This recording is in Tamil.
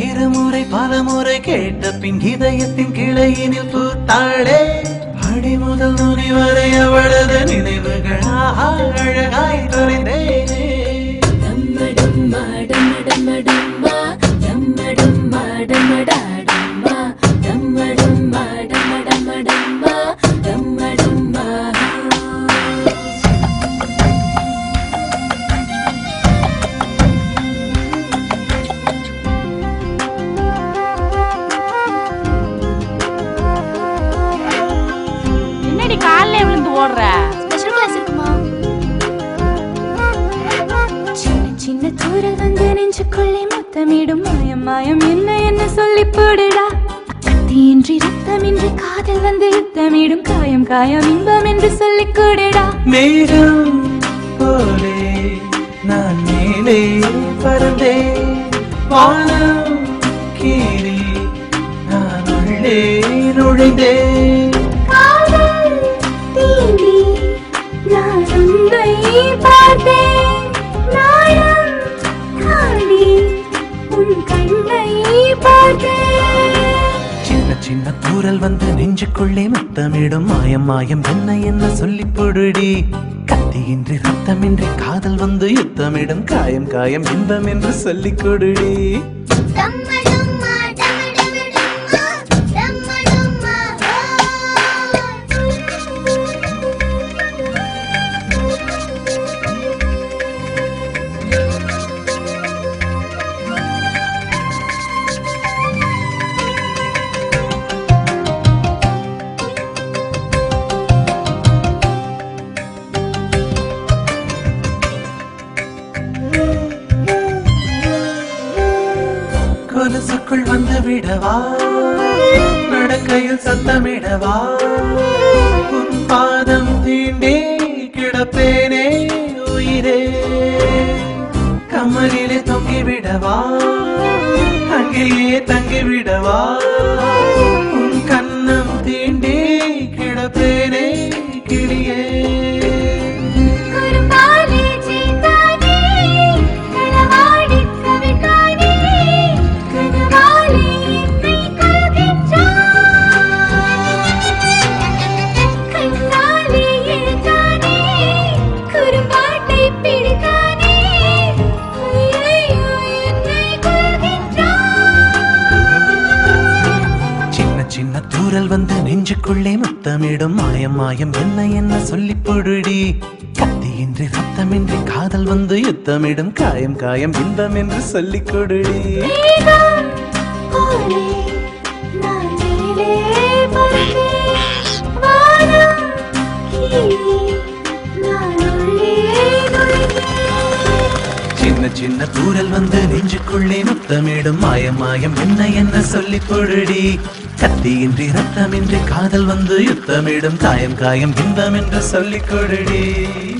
இருமுறை பல முறை கேட்ட பின் இதயத்தின் கிளையினில் பூத்தாளே அடி முதல் நுனி வரை அவளது நினைவுகள் ஆஹா, அழகாய் துறைந்த ஓடுற ஸ்பெஷல் கிளாஸ் இருக்குமா? சின்ன சின்ன தூரல் வந்து நெஞ்சுக்குள்ளே முத்தமிடும் மாயம். மாயம் என்ன என்ன சொல்லி போடுடா? கத்தியின்றி ரத்தமின்றி காதல் வந்து யுத்தமிடும் காயம். காயம் இன்பம் என்று சொல்லிக் கூடுடா மேகம் போலே நான் மேலே பறந்தேன். வானம் கீழே நான் உள்ளே நுழைந்தேன். சின்ன சின்ன தூரல் வந்து நெஞ்சுக்குள்ளே முத்தமிடும். மாயம் மாயம் என்ன என்ன சொல்லி பொடுடி? கத்தியின்றி ரத்தமின்றி காதல் வந்து யுத்தமிடும். காயம் காயம் இன்பம் என்று சொல்லிக் கொடுடி. கொலுசுக்குள் வந்து விடவா? நடக்கையில் சத்தமிடவா? உன் பாதம் தீண்டே கிடப்பேனே உயிரே. கம்மலிலே தொங்கி விடவா அங்கேயே தங்கி விடவா என்ன தூரல் வந்து நெஞ்சுக்குள்ளே முத்தமிடும்? மாயம் மாயம் என்ன என்ன சொல்லி பொருடி கத்தியின்றி ரத்தமின்றி காதல் வந்து யுத்தமிடும். காயம் காயம் இன்பம் என்று சொல்லிக் கொடுடி. சின்ன சின்ன தூரல் வந்து நெஞ்சுக்குள்ளே முத்தமிடும் மாயம் மாயம். என்ன என்ன சொல்லி பொடுடி கத்தியின்றி ரத்தமின்றி காதல் வந்து யுத்தமிடும் காயம் காயம் இன்பம் என்று சொல்லிக் கொடுடி.